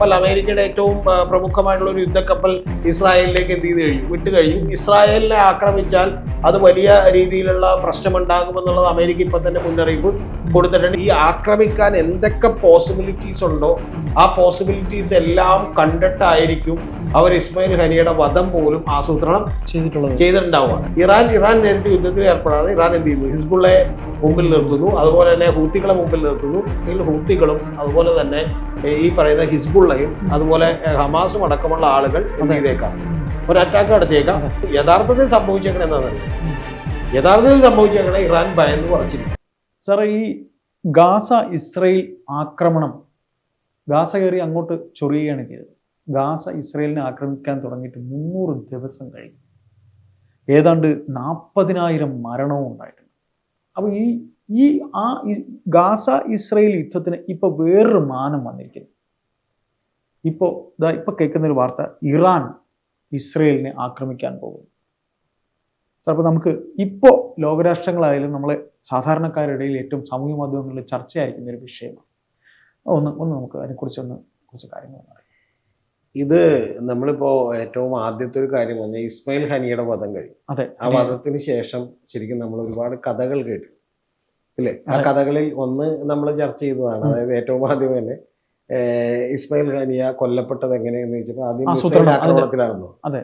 കപ്പൽ അമേരിക്കയുടെ ഏറ്റവും പ്രമുഖമായിട്ടുള്ള ഒരു യുദ്ധക്കപ്പൽ ഇസ്രായേലിലേക്ക് എന്ത് ചെയ്ത് കഴിഞ്ഞു? വിട്ട് കഴിഞ്ഞു. ഇസ്രായേലിനെ ആക്രമിച്ചാൽ അത് വലിയ രീതിയിലുള്ള പ്രശ്നമുണ്ടാകുമെന്നുള്ളത് അമേരിക്ക ഇപ്പം തന്നെ മുന്നറിയിപ്പ് കൊടുത്തിട്ടുണ്ട്. ഈ ആക്രമിക്കാൻ എന്തൊക്കെ പോസിബിലിറ്റീസ് ഉണ്ടോ ആ പോസിബിലിറ്റീസ് എല്ലാം കണ്ടിട്ടായിരിക്കും അവർ ഇസ്മയിൽ ഹനിയുടെ വധം പോലും ആസൂത്രണം ചെയ്തിട്ടുള്ളത്. ചെയ്തിട്ടുണ്ടാവുക. ഇറാൻ ഇറാൻ നേരിട്ട് യുദ്ധത്തിൽ ഏർപ്പെടാതെ ഇറാൻ എന്ത് ചെയ്യുന്നു? ഹിസ്ബുള്ളെ മുമ്പിൽ നിർത്തുന്നു. അതുപോലെ തന്നെ ഹൂത്തികളെ മുമ്പിൽ നിർത്തുന്നു. ഹൂത്തികളും അതുപോലെ തന്നെ ഈ പറയുന്ന ഹിസ്ബുള്ളയും അതുപോലെ ഹമാസും അടക്കമുള്ള ആളുകൾ എന്ത് ചെയ്തേക്കാം? ഒരു അറ്റാക്ക് നടത്തിയേക്കാം. യഥാർത്ഥത്തിൽ സംഭവിച്ചേക്കണ എന്താണ്? യഥാർത്ഥത്തിൽ സംഭവിച്ചേക്കണ ഇറാൻ ഭയന്ന് കുറച്ചിരിക്കും സാറെ ഈ ഗാസ ഇസ്രയേൽ ആക്രമണം ഗാസ കയറി അങ്ങോട്ട് ചൊറിയുകയാണ് ചെയ്തത്. ഗാസ ഇസ്രയേലിനെ ആക്രമിക്കാൻ തുടങ്ങിയിട്ട് മുന്നൂറ് ദിവസം കഴിഞ്ഞു. ഏതാണ്ട് നാൽപ്പതിനായിരം മരണവും ഉണ്ടായിട്ടുണ്ട്. അപ്പോൾ ഈ ഈ ആ ഗാസ ഇസ്രയേൽ യുദ്ധത്തിന് ഇപ്പോൾ വേറൊരു മാനം വന്നിരിക്കുന്നു. ഇപ്പോൾ ഇതാ ഇപ്പോൾ കേൾക്കുന്ന ഒരു വാർത്ത ഇറാൻ ഇസ്രയേലിനെ ആക്രമിക്കാൻ പോകുന്നു. അപ്പോൾ നമുക്ക് ഇപ്പോൾ ലോകരാഷ്ട്രങ്ങളായാലും നമ്മളെ സാധാരണക്കാരുടെ ഇടയിൽ ഏറ്റവും സാമൂഹ്യ മാധ്യമങ്ങളിൽ ചർച്ചയായിരിക്കുന്ന ഒരു വിഷയമാണ്. ഒന്ന് ഒന്ന് നമുക്ക് അതിനെക്കുറിച്ച് ഒന്ന് കുറച്ച് കാര്യങ്ങൾ പറയാം. ഇത് നമ്മളിപ്പോ ഏറ്റവും ആദ്യത്തെ ഒരു കാര്യം പറഞ്ഞാൽ ഇസ്മയിൽ ഹനിയുടെ വധം കഴിഞ്ഞു. അതെ ആ വധത്തിന് ശേഷം ശരിക്കും നമ്മൾ ഒരുപാട് കഥകൾ കേട്ടു. ഇല്ലേ? ആ കഥകളിൽ ഒന്ന് നമ്മൾ ചർച്ച ചെയ്തതാണ്. അതായത് ഏറ്റവും ആദ്യം തന്നെ ഇസ്മായിൽ ഖാനിയ കൊല്ലപ്പെട്ടത് എങ്ങനെയെന്ന് ചോദിച്ചപ്പോൾ ആദ്യം മിസൈൽ ആക്രമണത്തിലാണെന്ന് അതെ.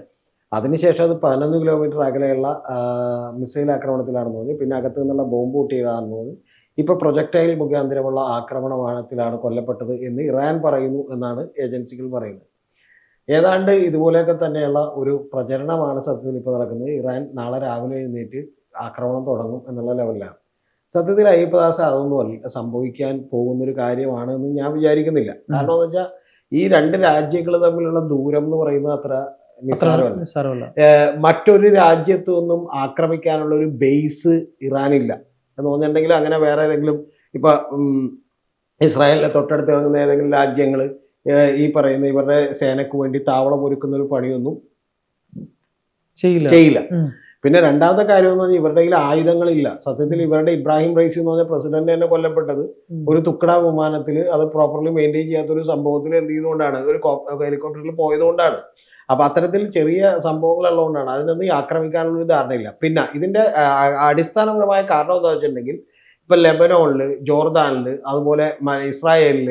അതിനുശേഷം അത് പതിനൊന്ന് കിലോമീറ്റർ അകലെയുള്ള മിസൈൽ ആക്രമണത്തിലാണെന്ന് തോന്നി പിന്നെ അകത്തു നിന്നുള്ള ബോംബ് പൊട്ടിയതാണെന്ന് തോന്നി ഇപ്പൊ പ്രൊജക്ടൈൽ മുഖാന്തരമുള്ള ആക്രമണത്തിലാണ് കൊല്ലപ്പെട്ടത് എന്ന് ഇറാൻ പറയുന്നു എന്നാണ് ഏജൻസികൾ പറയുന്നത്. ഏതാണ്ട് ഇതുപോലെയൊക്കെ തന്നെയുള്ള ഒരു പ്രചരണമാണ് സത്യത്തിൽ ഇപ്പോൾ നടക്കുന്നത്. ഇറാൻ നാളെ രാവിലെ എഴുന്നേറ്റ് ആക്രമണം തുടങ്ങും എന്നുള്ള ലെവലിലാണ്. സത്യത്തിൽ അയ്യപ്പദാസ അതൊന്നും അല്ല സംഭവിക്കാൻ പോകുന്നൊരു കാര്യമാണെന്ന് ഞാൻ വിചാരിക്കുന്നില്ല. കാരണം എന്ന് വെച്ചാൽ ഈ രണ്ട് രാജ്യങ്ങൾ തമ്മിലുള്ള ദൂരം എന്ന് പറയുന്നത് അത്ര നിസ്സാരമല്ല. മറ്റൊരു രാജ്യത്തൊന്നും ആക്രമിക്കാനുള്ള ഒരു ബേസ് ഇറാനില്ല. എന്ന് തോന്നിയിട്ടുണ്ടെങ്കിൽ അങ്ങനെ വേറെ ഏതെങ്കിലും ഇപ്പൊ ഇസ്രായേലിലെ തൊട്ടടുത്ത് ഇറങ്ങുന്ന ഏതെങ്കിലും രാജ്യങ്ങൾ ഈ പറയുന്ന ഇവരുടെ സേനക്ക് വേണ്ടി താവളം ഒരുക്കുന്ന ഒരു പണിയൊന്നും ചെയ്യില്ല. പിന്നെ രണ്ടാമത്തെ കാര്യം എന്ന് പറഞ്ഞാൽ ഇവരുടെ കയ്യിൽ ആയുധങ്ങളില്ല. സത്യത്തിൽ ഇവരുടെ ഇബ്രാഹിം റൈസി എന്ന് പറഞ്ഞ പ്രസിഡന്റ് തന്നെ കൊല്ലപ്പെട്ടത്. ഒരു തുക്കട വിമാനത്തിൽ അത് പ്രോപ്പർലി മെയിന്റെയിൻ ചെയ്യാത്ത ഒരു സംഭവത്തിൽ എന്ത് ചെയ്തുകൊണ്ടാണ്? ഒരു ഹെലികോപ്റ്ററിൽ പോയതുകൊണ്ടാണ്. അപ്പൊ അത്തരത്തിൽ ചെറിയ സംഭവങ്ങളുള്ളതുകൊണ്ടാണ്. അതിനൊന്നും ആക്രമിക്കാനുള്ള ഒരു ധാരണയില്ല. പിന്നെ ഇതിന്റെ അടിസ്ഥാനപരമായ കാരണം എന്താ വെച്ചിട്ടുണ്ടെങ്കിൽ ഇപ്പൊ ലെബനോണിൽ ജോർദാനിൽ അതുപോലെ ഇസ്രായേലിൽ ഇസ്രായേലിൽ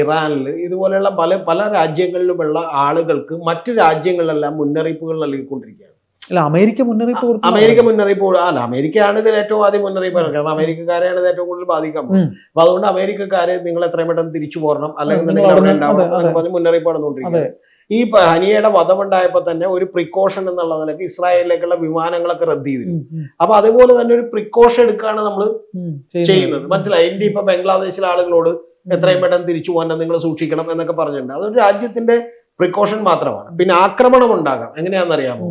ഇറാനിൽ ഇതുപോലെയുള്ള പല പല രാജ്യങ്ങളിലുമുള്ള ആളുകൾക്ക് മറ്റു രാജ്യങ്ങളിലെല്ലാം മുന്നറിയിപ്പുകൾ നൽകിക്കൊണ്ടിരിക്കുകയാണ്. അല്ല അമേരിക്ക മുന്നറിയിപ്പ് അമേരിക്ക മുന്നറിയിപ്പ് അല്ല അമേരിക്കയാണ് ഇതിൽ ഏറ്റവും ആദ്യം മുന്നറിയിപ്പ് കാരണം അമേരിക്കക്കാരെയാണ് ഇത് ഏറ്റവും കൂടുതൽ ബാധിക്കാൻ പോകുന്നത്. അപ്പൊ അതുകൊണ്ട് അമേരിക്കക്കാരെ നിങ്ങൾ എത്രയും പെട്ടെന്ന് തിരിച്ചു പോരണം. അല്ലെങ്കിൽ അവിടെ മുന്നറിയിപ്പ് നടന്നുകൊണ്ടിരിക്കുന്നത് ഈ ഹനിയയുടെ വധമുണ്ടായപ്പോ തന്നെ ഒരു പ്രിക്കോഷൻ എന്നുള്ള നിലയ്ക്ക് ഇസ്രായേലിലേക്കുള്ള വിമാനങ്ങളൊക്കെ റദ്ദ് ചെയ്തിരുന്നു. അപ്പൊ അതുപോലെ തന്നെ ഒരു പ്രിക്കോഷൻ എടുക്കുകയാണ് നമ്മൾ ചെയ്യുന്നത്. മനസ്സിലായി? ഇന്ത്യ ഇപ്പൊ ബംഗ്ലാദേശിലെ ആളുകളോട് എത്രയും പെട്ടെന്ന് തിരിച്ചു പോകാൻ നിങ്ങൾ സൂക്ഷിക്കണം എന്നൊക്കെ പറഞ്ഞിട്ടുണ്ട്. അതൊരു രാജ്യത്തിന്റെ പ്രിക്കോഷൻ മാത്രമാണ്. പിന്നെ ആക്രമണം ഉണ്ടാകാം. എങ്ങനെയാണെന്നറിയാമോ.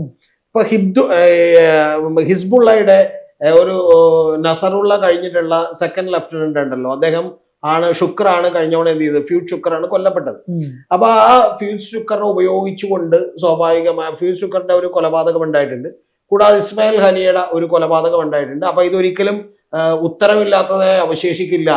ഇപ്പൊ ഹിബ്ദു ഹിസ്ബുള്ളയുടെ ഒരു നസറുള്ള കഴിഞ്ഞിട്ടുള്ള സെക്കൻഡ് ലെഫ്റ്റനന്റ് ഉണ്ടല്ലോ. അദ്ദേഹം ആണ് ശുക്രാണ് കഴിഞ്ഞവണ എന്ത് ചെയ്തത്? ഫ്യൂസ് ശുക്രാണ് കൊല്ലപ്പെട്ടത്. അപ്പൊ ആ ഫ്യൂസ് ശുക്രനെ ഉപയോഗിച്ചുകൊണ്ട് സ്വാഭാവികമായ ഫ്യൂസ് ശുക്രന്റെ ഒരു കൊലപാതകം ഉണ്ടായിട്ടുണ്ട്. കൂടാതെ ഇസ്മായിൽ ഹനിയുടെ ഒരു കൊലപാതകം ഉണ്ടായിട്ടുണ്ട്. അപ്പൊ ഇതൊരിക്കലും ഉത്തരവില്ലാത്തത് അവശേഷിക്കില്ല.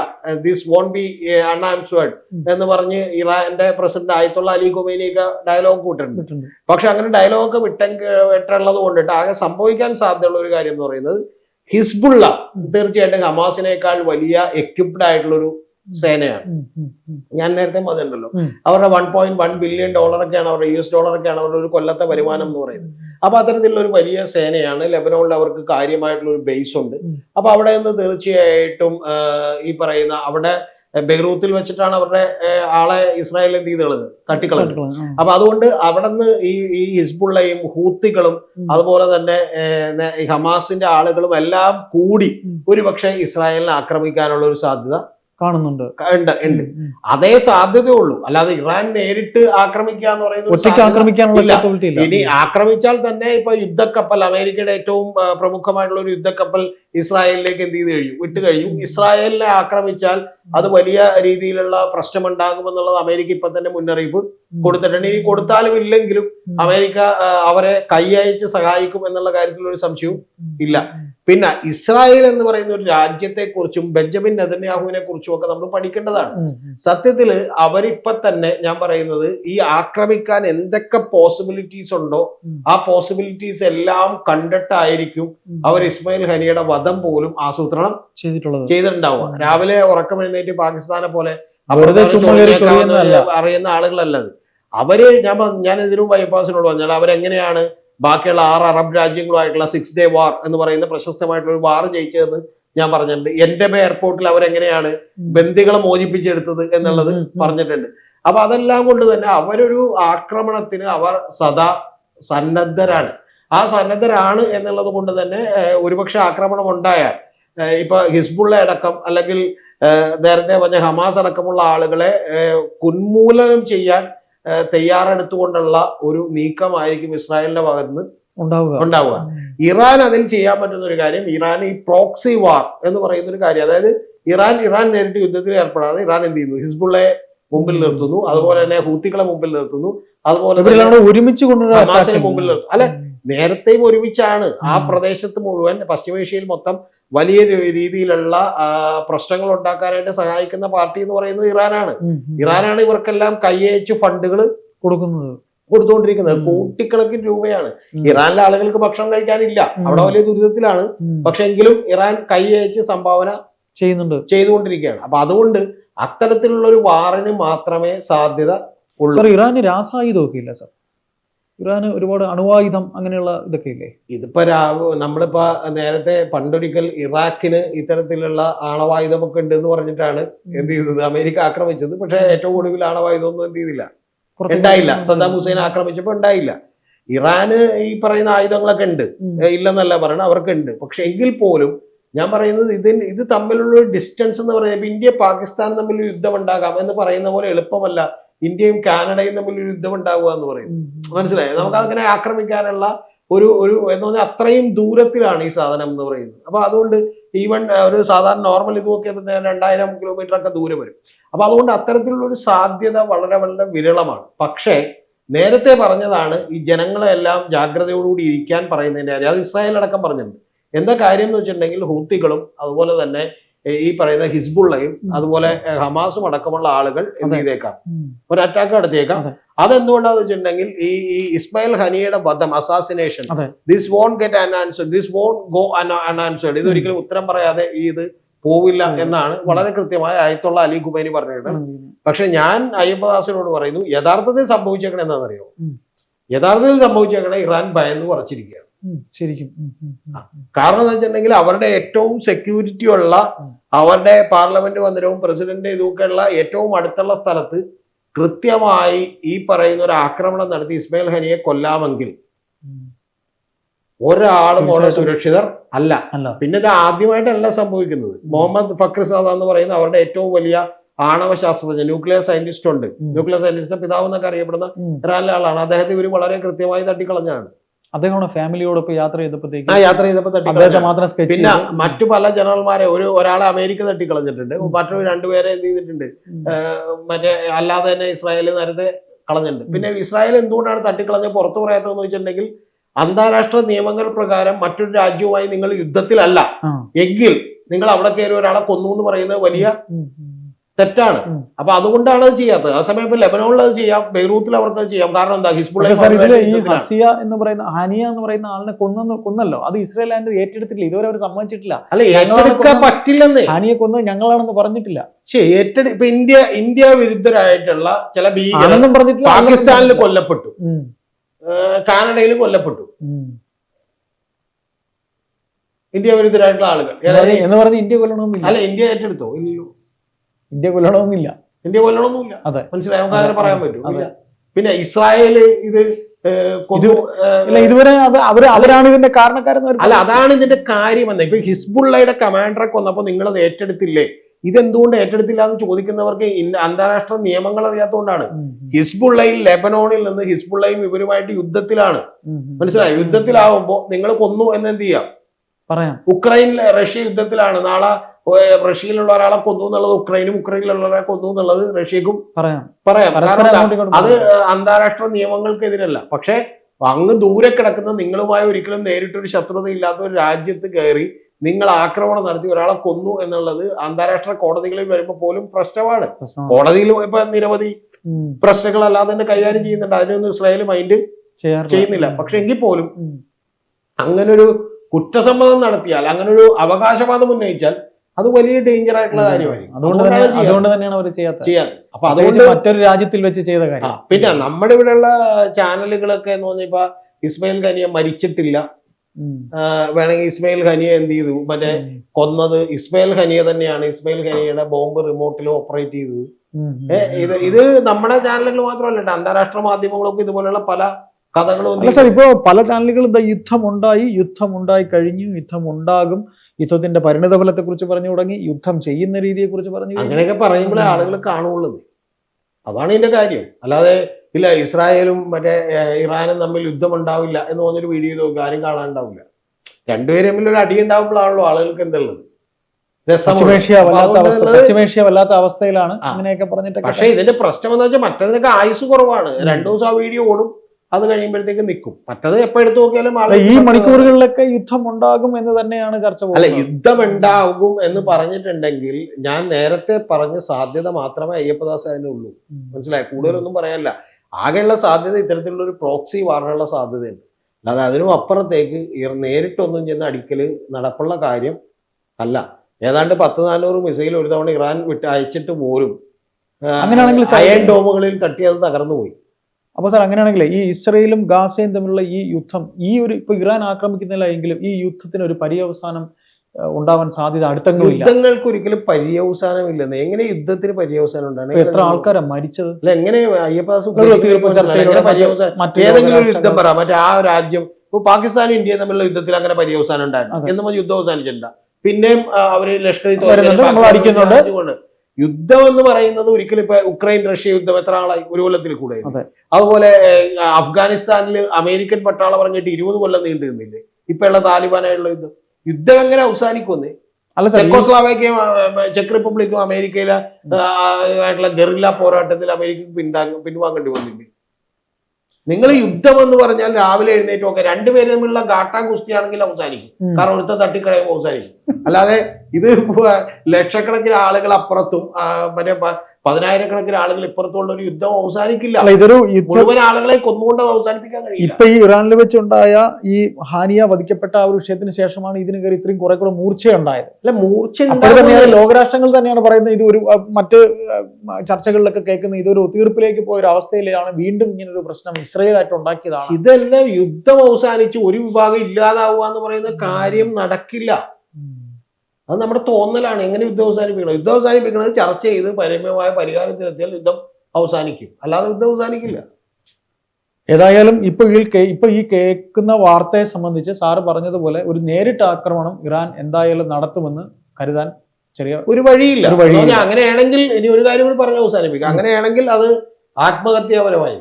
This won't be unanswered. എന്ന് പറഞ്ഞ് ഇറാന്റെ പ്രസിഡന്റ് ആയിത്തുള്ള അലി ഖുമേനിയൊക്കെ ഡയലോഗ് കൂട്ടിട്ടുണ്ട്. പക്ഷെ അങ്ങനെ ഡയലോഗ് വിട്ടെങ്കിൽ വിട്ടുള്ളത് കൊണ്ടിട്ട് ആകെ സംഭവിക്കാൻ സാധ്യതയുള്ള ഒരു കാര്യം എന്ന് പറയുന്നത് ഹിസ്ബുള്ള തീർച്ചയായിട്ടും ഹമാസിനേക്കാൾ വലിയ എക്യുപ്ഡ് ആയിട്ടുള്ള ഒരു സേനയാണ്. ഞാൻ നേരത്തെ പറഞ്ഞല്ലോ ഉം. അവരുടെ വൺ പോയിന്റ് വൺ ബില്യൺ ഡോളറൊക്കെയാണ് അവരുടെ യു എസ് ഡോളറൊക്കെയാണ് അവരുടെ ഒരു കൊല്ലത്തെ വരുമാനം എന്ന് പറയുന്നത്. അപ്പൊ അത്തരത്തിലുള്ള ഒരു വലിയ സേനയാണ് ലെബനോണിൽ അവർക്ക് കാര്യമായിട്ടുള്ള ഒരു ബേസ് ഉണ്ട്. അപ്പൊ അവിടെ നിന്ന് തീർച്ചയായിട്ടും ഈ പറയുന്ന അവിടെ ബെയ്റൂത്തിൽ വെച്ചിട്ടാണ് അവരുടെ ആളെ ഇസ്രായേൽ എന്ത് ചെയ്തുള്ളത് തട്ടിക്കളഞ്ഞത്. അപ്പൊ അതുകൊണ്ട് അവിടെ നിന്ന് ഈ ഈ ഹിസ്ബുള്ളയും ഹൂത്തികളും അതുപോലെ തന്നെ ഹമാസിന്റെ ആളുകളും എല്ലാം കൂടി. ഒരുപക്ഷെ ഇസ്രായേലിനെ ആക്രമിക്കാനുള്ള ഒരു സാധ്യത കാണുന്നുണ്ട്. ഉണ്ട് ഉണ്ട്. അതേ സാധ്യതയുള്ളൂ. അല്ലാതെ ഇറാൻ നേരിട്ട് ആക്രമിക്കുക എന്ന് പറയുന്നത് ആക്രമിക്കാനുള്ള. ഇനി ആക്രമിച്ചാൽ തന്നെ ഇപ്പൊ യുദ്ധക്കപ്പൽ അമേരിക്കയുടെ ഏറ്റവും പ്രമുഖമായിട്ടുള്ള ഒരു യുദ്ധക്കപ്പൽ ഇസ്രായേലിലേക്ക് എന്ത് ചെയ്ത് കഴിഞ്ഞു വിട്ടു കഴിഞ്ഞു ഇസ്രായേലിനെ ആക്രമിച്ചാൽ അത് വലിയ രീതിയിലുള്ള പ്രശ്നമുണ്ടാകുമെന്നുള്ളത് അമേരിക്ക ഇപ്പൊ തന്നെ മുന്നറിയിപ്പ്. കൊടുത്തിട്ടുണ്ട്. ഇനി കൊടുത്താലും ഇല്ലെങ്കിലും അമേരിക്ക അവരെ കൈയയച്ച് സഹായിക്കും എന്നുള്ള കാര്യത്തിൽ ഒരു സംശയവും ഇല്ല. പിന്നെ ഇസ്രായേൽ എന്ന് പറയുന്ന ഒരു രാജ്യത്തെ കുറിച്ചും ബെഞ്ചമിൻ നെതന്യാഹുവിനെ കുറിച്ചും ഒക്കെ നമ്മൾ പഠിക്കേണ്ടതാണ്. സത്യത്തിൽ അവരിപ്പ തന്നെ ഞാൻ പറയുന്നത് ഈ ആക്രമിക്കാൻ എന്തൊക്കെ പോസിബിലിറ്റീസ് ഉണ്ടോ ആ പോസിബിലിറ്റീസ് എല്ലാം കണ്ടിട്ടായിരിക്കും. അവർ ഇസ്മയിൽ ഹനിയുടെ വധം പോലും ആസൂത്രണം ചെയ്തിട്ടുള്ളത്. ചെയ്തിട്ടുണ്ടാവുക. രാവിലെ ഉറക്കം എഴുന്നേറ്റ് പാകിസ്ഥാനെ പോലെ വെറുതെ. അറിയുന്ന ആളുകളല്ലത് അവർ ഞാൻ ഞാൻ ഇതിനും ബൈപ്പാസിനോട് പറഞ്ഞാൽ അവരെങ്ങനെയാണ് ബാക്കിയുള്ള ആറ് അറബ് രാജ്യങ്ങളുമായിട്ടുള്ള സിക്സ് ഡേ വാർ എന്ന് പറയുന്ന പ്രശസ്തമായിട്ടുള്ള ഒരു വാർ ജയിച്ചതെന്ന് ഞാൻ പറഞ്ഞിട്ടുണ്ട് എന്റെ എയർപോർട്ടിൽ അവരെങ്ങനെയാണ്. ബന്ദികളെ മോചിപ്പിച്ചെടുത്തത് എന്നുള്ളത്. പറഞ്ഞിട്ടുണ്ട് അപ്പൊ അതെല്ലാം കൊണ്ട് തന്നെ അവരൊരു ആക്രമണത്തിന് അവർ സദാ സന്നദ്ധരാണ് ആ സന്നദ്ധരാണ് എന്നുള്ളത് കൊണ്ട് തന്നെ ഒരുപക്ഷെ ആക്രമണം ഉണ്ടായാൽ ഇപ്പൊ ഹിസ്ബുള്ള അടക്കം അല്ലെങ്കിൽ നേരത്തെ പറഞ്ഞ ഹമാസ് അടക്കമുള്ള ആളുകളെ കുന്മൂലനം ഉന്മൂലനം ചെയ്യാൻ തയ്യാറെടുത്തുകൊണ്ടുള്ള ഒരു നീക്കമായിരിക്കും ഇസ്രായേലിന്റെ ഭാഗത്ത് ഉണ്ടാവുക. ഉണ്ടാവുക. ഇറാൻ അതിൽ ചെയ്യാൻ പറ്റുന്ന ഒരു കാര്യം ഇറാൻ ഈ പ്രോക്സി വാർ എന്ന് പറയുന്ന ഒരു കാര്യം അതായത് ഇറാൻ ഇറാൻ നേരിട്ട് യുദ്ധത്തിൽ ഏർപ്പെടാതെ ഇറാൻ എന്ത് ചെയ്യുന്നു? ഹിസ്ബുള്ളയെ മുമ്പിൽ നിർത്തുന്നു. അതുപോലെ തന്നെ ഹൂത്തികളെ മുമ്പിൽ നിർത്തുന്നു. അതുപോലെ ഒരുമിച്ച് കൊണ്ടുവരാൻ മുമ്പിൽ നിർത്തുന്നു. അല്ലെ? നേരത്തെയും ഒരുമിച്ചാണ് ആ. പ്രദേശത്ത് മുഴുവൻ പശ്ചിമേഷ്യയിൽ മൊത്തം വലിയ രീതിയിലുള്ള പ്രശ്നങ്ങൾ ഉണ്ടാക്കാനായിട്ട് സഹായിക്കുന്ന പാർട്ടി എന്ന് പറയുന്നത് ഇറാനാണ്. ഇറാനാണ് ഇവർക്കെല്ലാം കൈയച്ച് ഫണ്ടുകൾ കൊടുക്കുന്നത് കൊടുത്തുകൊണ്ടിരിക്കുന്നത്. കോടിക്കണക്കിന് രൂപയാണ്. ഇറാനിലെ ആളുകൾക്ക് ഭക്ഷണം കഴിക്കാനില്ല. അവിടെ വലിയ ദുരിതത്തിലാണ്. പക്ഷെ എങ്കിലും ഇറാൻ കൈയച്ച് സംഭാവന ചെയ്യുന്നുണ്ട് ചെയ്തുകൊണ്ടിരിക്കുകയാണ് അപ്പൊ അതുകൊണ്ട് അത്തരത്തിലുള്ള ഒരു വാറിന് മാത്രമേ സാധ്യത ഉള്ളൂ ഇറാന് രാസായുധമൊക്കെ ഇല്ല സാർ ഇറാന് ഒരുപാട് അണുവായുധം അങ്ങനെയുള്ള ഇതൊക്കെ ഇല്ലേ ഇതിപ്പോ നമ്മളിപ്പോ നേരത്തെ പണ്ടൊരിക്കൽ ഇറാഖിന് ഇത്തരത്തിലുള്ള ആണവായുധമൊക്കെ ഉണ്ട് എന്ന് പറഞ്ഞിട്ടാണ് എന്ത് ചെയ്തത്? അമേരിക്ക ആക്രമിച്ചത്. പക്ഷേ ഏറ്റവും ഒടുവിൽ ആണവായുധം ഒന്നും എന്ത് ചെയ്തില്ല. ഉണ്ടായില്ല. സദ്ദാം ഹുസൈൻ ആക്രമിച്ചപ്പോ ഉണ്ടായില്ല. ഇറാന് ഈ പറയുന്ന ആയുധങ്ങളൊക്കെ ഉണ്ട്. ഇല്ലെന്നല്ല പറയണത്. അവർക്കുണ്ട്. പക്ഷെ എങ്കിൽ പോലും ഞാൻ പറയുന്നത് ഇതിന് ഇത് തമ്മിലുള്ള ഡിസ്റ്റൻസ് എന്ന് പറയുന്നത് ഇന്ത്യ പാകിസ്ഥാൻ തമ്മിൽ യുദ്ധം ഉണ്ടാകാം എന്ന് പറയുന്ന പോലെ എളുപ്പമല്ല ഇന്ത്യയും കാനഡയും തമ്മിൽ ഒരു യുദ്ധം ഉണ്ടാവുക എന്ന് പറയുന്നത്. മനസ്സിലായോ? നമുക്ക് അതിനെ ആക്രമിക്കാനുള്ള ഒരു ഒരു എന്ന് പറഞ്ഞാൽ അത്രയും ദൂരത്തിലാണ് ഈ സാധനം എന്ന് പറയുന്നത്. അപ്പൊ അതുകൊണ്ട് ഈവൻ ഒരു സാധാരണ നോർമൽ ഇത് നോക്കിയപ്പോൾ തന്നെ രണ്ടായിരം കിലോമീറ്റർ ഒക്കെ ദൂരം വരും. അപ്പൊ അതുകൊണ്ട് അത്തരത്തിലുള്ള ഒരു സാധ്യത വളരെ വളരെ വിരളമാണ്. പക്ഷേ നേരത്തെ പറഞ്ഞതാണ് ഈ ജനങ്ങളെ എല്ലാം ജാഗ്രതയോടുകൂടി ഇരിക്കാൻ പറയുന്നതിന്റെ കാര്യം. അത് ഇസ്രായേൽ അടക്കം പറഞ്ഞിട്ടുണ്ട്. എന്താ കാര്യം എന്ന് വെച്ചിട്ടുണ്ടെങ്കിൽ ഹൂത്തികളും അതുപോലെ തന്നെ ഈ പറയുന്ന ഹിസ്ബുള്ളയും. അതുപോലെ ഹമാസും അടക്കമുള്ള ആളുകൾ എന്ത് ചെയ്തേക്കാം ഒരു അറ്റാക്ക് നടത്തിയേക്കാം അതെ. അതെന്തുകൊണ്ടാന്ന് വെച്ചിട്ടുണ്ടെങ്കിൽ ഈ ഈ ഇസ്മായിൽ ഹനിയുടെ ബദ്ധം assassination. This won't get unanswered this won't go unanswered ഇത് ഒരിക്കലും ഉത്തരം പറയാതെ ഈ ഇത് പോവില്ല എന്നാണ് വളരെ കൃത്യമായ ആയത്തുള്ള അലി ഖുബൈനി പറഞ്ഞിട്ടുണ്ട് പക്ഷെ ഞാൻ അയ്യപ്പദാസിനോട് പറയുന്നു യഥാർത്ഥത്തിൽ സംഭവിച്ചേക്കണേ എന്താണെന്നറിയോ. യഥാർത്ഥത്തിൽ സംഭവിച്ചേക്കണേ ഇറാൻ ഭയന്ന് കുറച്ചിരിക്കുകയാണ്. ശരിക്കും. കാരണം എന്ന് വെച്ചിട്ടുണ്ടെങ്കിൽ അവരുടെ ഏറ്റവും സെക്യൂരിറ്റി ഉള്ള അവരുടെ പാർലമെന്റ് മന്ദിരവും പ്രസിഡന്റ് ഇതുമൊക്കെ ഉള്ള ഏറ്റവും അടുത്തുള്ള സ്ഥലത്ത് കൃത്യമായി ഈ പറയുന്ന ഒരു ആക്രമണം നടത്തി ഇസ്മായിൽ ഹനിയെ കൊല്ലാമെങ്കിൽ ഒരാൾ ഒരാളും അവിടെ സുരക്ഷിതർ അല്ല. പിന്നെ ഇത് ആദ്യമായിട്ടല്ല സംഭവിക്കുന്നത്. മുഹമ്മദ് ഫക്രിസാദ സാദ എന്ന് പറയുന്ന അവരുടെ ഏറ്റവും വലിയ ആണവ ശാസ്ത്രജ്ഞ ന്യൂക്ലിയർ സയന്റിസ്റ്റ് ഉണ്ട്. ന്യൂക്ലിയർ സയന്റിസ്റ്റിന്റെ പിതാവ് എന്നൊക്കെ അറിയപ്പെടുന്ന ഒരാളാണ്. ആളാണ് അദ്ദേഹത്തെ ഇവർ വളരെ കൃത്യമായി തട്ടിക്കളഞ്ഞാണ് അദ്ദേഹം ഫാമിലിയോടൊപ്പം യാത്ര ചെയ്തപ്പോഴത്തേക്ക് ആ യാത്ര ചെയ്തപ്പോൾ അദ്ദേഹത്തെ മാത്രം സ്കെച്ച് പിന്നെ മറ്റു പല ജനറൽമാരെ ഒരു ഒരാളെ അമേരിക്ക തട്ടിക്കളഞ്ഞിട്ടുണ്ട്. മറ്റൊരു രണ്ടുപേരെ എന്ത് ചെയ്തിട്ടുണ്ട്? മറ്റേ അല്ലാതെ തന്നെ ഇസ്രായേലിൽ നേരത്തെ കളഞ്ഞിട്ടുണ്ട്. പിന്നെ ഇസ്രായേൽ എന്തുകൊണ്ടാണ് തട്ടിക്കളഞ്ഞ് പുറത്തു പറയാത്തതെന്ന് വെച്ചിട്ടുണ്ടെങ്കിൽ അന്താരാഷ്ട്ര നിയമങ്ങൾ പ്രകാരം മറ്റൊരു രാജ്യവുമായി നിങ്ങൾ യുദ്ധത്തിലല്ല. എങ്കിൽ നിങ്ങൾ അവിടെ കയറി ഒരാളെ കൊന്നു എന്ന് പറയുന്നത് വലിയ തെറ്റാണ്. അപ്പൊ അതുകൊണ്ടാണ് അത് ചെയ്യാത്തത്. ആ സമയം ഇപ്പൊ ലെബനോണിൽ അത് ചെയ്യാം ബെയ്റൂത്തിൽ അവർക്ക് അത് ചെയ്യാം. കാരണം എന്താ? ഹിസ്ബുള്ള ഈ ഹസിയ എന്ന് പറയുന്ന ഹനിയ എന്ന് പറയുന്ന ആളിനെ കൊന്നു കൊന്നല്ലോ. അത് ഇസ്രായേൽ ആൻഡ് ഏറ്റെടുത്തിട്ടില്ല. ഇതുവരെ അവർ സമ്മതിച്ചിട്ടില്ല. അല്ല ഏറ്റെടുക്കാൻ പറ്റില്ലെന്ന്. ഹാനിയെ കൊന്നത് ഞങ്ങളാണെന്ന് പറഞ്ഞിട്ടില്ല. പക്ഷേ ഏറ്റെടു ഇപ്പൊ ഇന്ത്യ ഇന്ത്യ വിരുദ്ധരായിട്ടുള്ള ചില ഭീകരർ ആണെന്നും പറഞ്ഞിട്ടില്ല പാകിസ്ഥാനിൽ കൊല്ലപ്പെട്ടു. കാനഡയിൽ കൊല്ലപ്പെട്ടു. ഇന്ത്യ വിരുദ്ധരായിട്ടുള്ള ആളുകൾ. എന്ന് പറഞ്ഞ എന്ന് പറഞ്ഞ് ഇന്ത്യ കൊല്ലണമെന്നില്ല. അല്ല ഇന്ത്യ ഏറ്റെടുത്തോ? ഇല്ലല്ലോ ഇന്ത്യ കൊല്ലണമെന്നില്ല. ഇന്ത്യ കൊല്ലണമെന്നില്ല. അതെ. മനസ്സിലായി? നമുക്ക് അങ്ങനെ പറയാൻ പറ്റും. പിന്നെ ഇസ്രായേൽ ഇത് ഇതുവരെ അത് അവർ അവരാണ് ഇതിന്റെ കാരണക്കാരെന്ന് അല്ല അതാണ് ഇതിന്റെ കാര്യം എന്ന് ഇപ്പൊ ഹിസ്ബുള്ളയുടെ കമാൻഡറെ കൊന്നപ്പോ നിങ്ങൾ അത് ഏറ്റെടുത്തില്ലേ? ഇതെന്തുകൊണ്ട് ഏറ്റെടുത്തില്ല എന്ന് ചോദിക്കുന്നവർക്ക് അന്താരാഷ്ട്ര നിയമങ്ങൾ അറിയാത്തതുകൊണ്ടാണ്. ഹിസ്ബുള്ളയിൽ ലെബനോണിൽ നിന്ന് ഹിസ്ബുള്ളയും ഇവരുമായിട്ട് യുദ്ധത്തിലാണ്. മനസ്സിലായി? യുദ്ധത്തിലാവുമ്പോ നിങ്ങൾ കൊന്നു എന്ന് എന്ത് ചെയ്യാം? പറയാം. ഉക്രൈനിൽ റഷ്യ യുദ്ധത്തിലാണ്. നാളെ റഷ്യയിലുള്ള ഒരാളെ കൊന്നു എന്നുള്ളത് ഉക്രൈനും ഉക്രൈനിലുള്ള ഒരാളെ കൊന്നു എന്നുള്ളത് റഷ്യക്കും പറയാം. പറയാം. അത് അന്താരാഷ്ട്ര നിയമങ്ങൾക്കെതിരല്ല. പക്ഷേ അങ്ങ് ദൂരെ കിടക്കുന്ന നിങ്ങളുമായി ഒരിക്കലും നേരിട്ടൊരു ശത്രുത ഇല്ലാത്ത ഒരു രാജ്യത്ത് കയറി നിങ്ങൾ ആക്രമണം നടത്തി ഒരാളെ കൊന്നു എന്നുള്ളത് അന്താരാഷ്ട്ര കോടതികളിൽ വരുമ്പോൾ പോലും പ്രശ്നമാണ്. കോടതിയിൽ ഇപ്പൊ നിരവധി. പ്രശ്നങ്ങൾ അല്ലാതെ തന്നെ കൈകാര്യം ചെയ്യുന്നുണ്ട്. അതിനൊന്നും ഇസ്രായേൽ മൈൻഡ്. ചെയ്യുന്നില്ല. പക്ഷെ എങ്കിൽ പോലും അങ്ങനൊരു കുറ്റസമ്മതം നടത്തിയാൽ അങ്ങനൊരു അവകാശവാദം ഉന്നയിച്ചാൽ അത് വലിയ ഡേഞ്ചർ ആയിട്ടുള്ള കാര്യമായിരിക്കും. അതുകൊണ്ട് തന്നെയാണ് അവർ ചെയ്യാത്തത്. ചെയ്യാത്തത്. അപ്പൊ അതുകൊണ്ട് മറ്റൊരു രാജ്യത്തിൽ വെച്ച് ചെയ്ത കാര്യം. പിന്നെ നമ്മുടെ ഇവിടെയുള്ള ചാനലുകളൊക്കെ എന്ന് പറഞ്ഞാൽ ഇപ്പൊ ഇസ്മയിൽ ഖനിയ മരിച്ചിട്ടില്ല. വേണമെങ്കിൽ ഇസ്മയിൽ ഖനിയെ എന്ത് ചെയ്തു? മറ്റേ. കൊന്നത്. ഇസ്മയിൽ ഖനിയ തന്നെയാണ്. ഇസ്മയിൽ ഖനിയുടെ ബോംബ് റിമോട്ടിൽ ഓപ്പറേറ്റ് ചെയ്തത്. ഇത് ഇത് നമ്മുടെ ചാനലുകൾ മാത്രമല്ല അന്താരാഷ്ട്ര മാധ്യമങ്ങളൊക്കെ ഇതുപോലെയുള്ള പല കഥകളും അല്ല സാർ ഇപ്പോ പല ചാനലുകളും യുദ്ധമുണ്ടായി. യുദ്ധം ഉണ്ടായി യുദ്ധം ഉണ്ടായി കഴിഞ്ഞു. യുദ്ധം ഉണ്ടാകും യുദ്ധത്തിന്റെ പരിണിത ഫലത്തെ കുറിച്ച് പറഞ്ഞു തുടങ്ങി യുദ്ധം ചെയ്യുന്ന രീതിയെ കുറിച്ച് പറഞ്ഞു. അങ്ങനെയൊക്കെ പറയുമ്പോഴേ. ആളുകൾ കാണുള്ളൂ അതാണ് ഇതിന്റെ കാര്യം അല്ലാതെ ഇല്ല ഇസ്രായേലും മറ്റേ ഇറാനും തമ്മിൽ യുദ്ധം ഉണ്ടാവില്ല എന്ന് പറഞ്ഞൊരു വീഡിയോ നോക്കി ആരും കാണാനുണ്ടാവില്ല രണ്ടുപേരും തമ്മിൽ ഒരു അടി ഉണ്ടാവുമ്പോഴാണല്ലോ ആളുകൾക്ക് എന്തുള്ളത്. പശ്ചിമേഷ്യ വല്ലാത്ത അവസ്ഥ അതുകൊണ്ടുള്ളത് പശ്ചിമേഷ്യ വല്ലാത്ത അവസ്ഥയിലാണ്. അങ്ങനെയൊക്കെ പറഞ്ഞിട്ടൊക്കെ പക്ഷേ ഇതിന്റെ പ്രശ്നം എന്ന് വെച്ചാൽ മറ്റതിനൊക്കെ ആയുസ് കുറവാണ് രണ്ടു ദിവസം ആ വീഡിയോ ഓടും അത് കഴിയുമ്പോഴത്തേക്ക് നിൽക്കും മറ്റത് എപ്പോ എടുത്തു നോക്കിയാലും ഈ മണിക്കൂറുകളിലൊക്കെ യുദ്ധം ഉണ്ടാകും എന്ന് തന്നെയാണ് ചർച്ച അല്ല യുദ്ധം ഉണ്ടാകും എന്ന് പറഞ്ഞിട്ടുണ്ടെങ്കിൽ ഞാൻ നേരത്തെ പറഞ്ഞ സാധ്യത മാത്രമേ അയ്യപ്പദാസ് അതിനുള്ളൂ ഉള്ളൂ. മനസ്സിലായി? കൂടുതലൊന്നും പറയാനില്ല. ആകെയുള്ള സാധ്യത ഇത്തരത്തിലുള്ള ഒരു പ്രോക്സി വാറിനുള്ള സാധ്യതയുണ്ട്. അല്ലാതെ അതിനും അപ്പുറത്തേക്ക് നേരിട്ടൊന്നും ചെന്ന് അടിക്കൽ നടപ്പുള്ള കാര്യം അല്ല. ഏതാണ്ട് പത്ത് നാനൂറ് മിസൈൽ ഒരു തവണ ഇറാൻ വിട്ട് അയച്ചിട്ട് പോലും അങ്ങനെയാണെങ്കിൽ അയൺ ഡോമുകളിൽ തട്ടി അത് തകർന്നു പോയി അപ്പൊ സാർ അങ്ങനെയാണെങ്കിൽ ഈ ഇസ്രയേലും ഗാസയും തമ്മിലുള്ള ഈ യുദ്ധം ഈ ഒരു ഇപ്പൊ ഇറാൻ ആക്രമിക്കുന്നില്ല എങ്കിലും ഈ യുദ്ധത്തിന് ഒരു പര്യവസാനം ഉണ്ടാവാൻ സാധ്യത അടുത്തെങ്കിലും യുദ്ധങ്ങൾക്ക് ഒരിക്കലും പര്യവസാനം ഇല്ലെന്ന് എങ്ങനെ യുദ്ധത്തിന് പര്യവസാനം ഉണ്ടാകും ഉണ്ടാണ് എത്ര ആൾക്കാരാണ് മരിച്ചത്? അല്ല എങ്ങനെ മറ്റു ഏതെങ്കിലും ഒരു യുദ്ധം പറ. മറ്റേ ആ രാജ്യം ഇപ്പൊ പാകിസ്ഥാനും ഇന്ത്യയും തമ്മിലുള്ള യുദ്ധത്തിൽ അങ്ങനെ പര്യവസാനം ഉണ്ടായിരുന്നു എന്നും യുദ്ധം അവസാനിച്ചിട്ടുണ്ട് പിന്നെയും അവർ ലഷ്കർ അടിക്കുന്നുണ്ട്. യുദ്ധം എന്ന് പറയുന്നത് ഒരിക്കലും ഇപ്പൊ ഉക്രൈൻ റഷ്യ യുദ്ധം എത്ര ആളായി? ഒരു കൊല്ലത്തിൽ കൂടെ. അതെ. അതുപോലെ അഫ്ഗാനിസ്ഥാനിൽ അമേരിക്കൻ പട്ടാളം പറഞ്ഞിട്ട് ഇരുപത് കൊല്ലം നീണ്ടു നിന്നില്ലേ? ഇപ്പൊ ഉള്ള താലിബാനായുള്ള യുദ്ധം. യുദ്ധം എങ്ങനെ അവസാനിക്കുമെന്നേ? അല്ല ചെക്കോസ്ലാവേക്കയും ചെക്ക് റിപ്പബ്ലിക്കും അമേരിക്കയിലെ ആയിട്ടുള്ള ഗറില്ല പോരാട്ടത്തിൽ അമേരിക്കക്ക് പിന്താങ്ങ പിൻവാങ്ങേണ്ടി വന്നില്ലേ? നിങ്ങൾ യുദ്ധം എന്ന് പറഞ്ഞാൽ രാവിലെ എഴുന്നേറ്റ് നോക്കുക രണ്ടുപേരും തമ്മിലുള്ള ഗാട്ടാ കുസ്തിയാണെങ്കിൽ അവസാനിക്കും. കാരണം ഒരുത്ത തട്ടിക്കളയുമ്പോൾ അവസാനിക്കും. അല്ലാതെ ഇത് ലക്ഷക്കണക്കിന് ആളുകൾ അപ്പുറത്തും മറ്റേ പതിനായിരക്കണക്കിന് ആളുകൾ ഇപ്പുറത്തുള്ള ഒരു യുദ്ധം അവസാനിക്കില്ല. ഇതൊരു മുഴുവൻ ആളുകളെ കൊന്നുകൊണ്ട് അവസാനിപ്പിക്കാൻ കഴിയും ഇപ്പൊ ഈ ഇറാനിൽ വെച്ചുണ്ടായ ഈ ഹാനിയ വധിക്കപ്പെട്ട ആ ഒരു വിഷയത്തിന് ശേഷമാണ് ഇതിന് കയറി ഇത്രയും കുറെ കൂടെ മൂർച്ചയുണ്ടായത്. അല്ല മൂർച്ച തന്നെയാണ് ലോകരാഷ്ട്രങ്ങൾ തന്നെയാണ് പറയുന്നത് ഇത് ഒരു മറ്റ് ചർച്ചകളിലൊക്കെ കേൾക്കുന്ന ഇതൊരു തീർപ്പിലേക്ക് പോയ ഒരു അവസ്ഥയിലാണ് വീണ്ടും ഇങ്ങനെ ഒരു പ്രശ്നം ഇസ്രയേലായിട്ട് ഉണ്ടാക്കിയതാണ്. ഇതെല്ലാം യുദ്ധം അവസാനിച്ച് ഒരു വിഭാഗം ഇല്ലാതാവുക എന്ന് പറയുന്ന കാര്യം നടക്കില്ല. അത് നമ്മുടെ തോന്നലാണ്. എങ്ങനെ യുദ്ധം അവസാനിപ്പിക്കണം? യുദ്ധം അവസാനിപ്പിക്കുന്നത് ചർച്ച ചെയ്ത് പരമ്യമായ പരിഹാരത്തിലെത്തിയാൽ യുദ്ധം അവസാനിക്കും. അല്ലാതെ യുദ്ധം അവസാനിക്കില്ല. ഏതായാലും ഇപ്പൊ ഈ ഇപ്പൊ ഈ കേൾക്കുന്ന വാർത്തയെ സംബന്ധിച്ച് സാറ് പറഞ്ഞതുപോലെ ഒരു നേരിട്ട് ആക്രമണം ഇറാൻ എന്തായാലും നടത്തുമെന്ന് കരുതാൻ ചെറിയ ഒരു വഴിയില്ല. അങ്ങനെയാണെങ്കിൽ ഇനി ഒരു കാര്യം കൂടി പറഞ്ഞ് അവസാനിപ്പിക്കാം. അങ്ങനെയാണെങ്കിൽ അത് ആത്മഹത്യാപരമായി.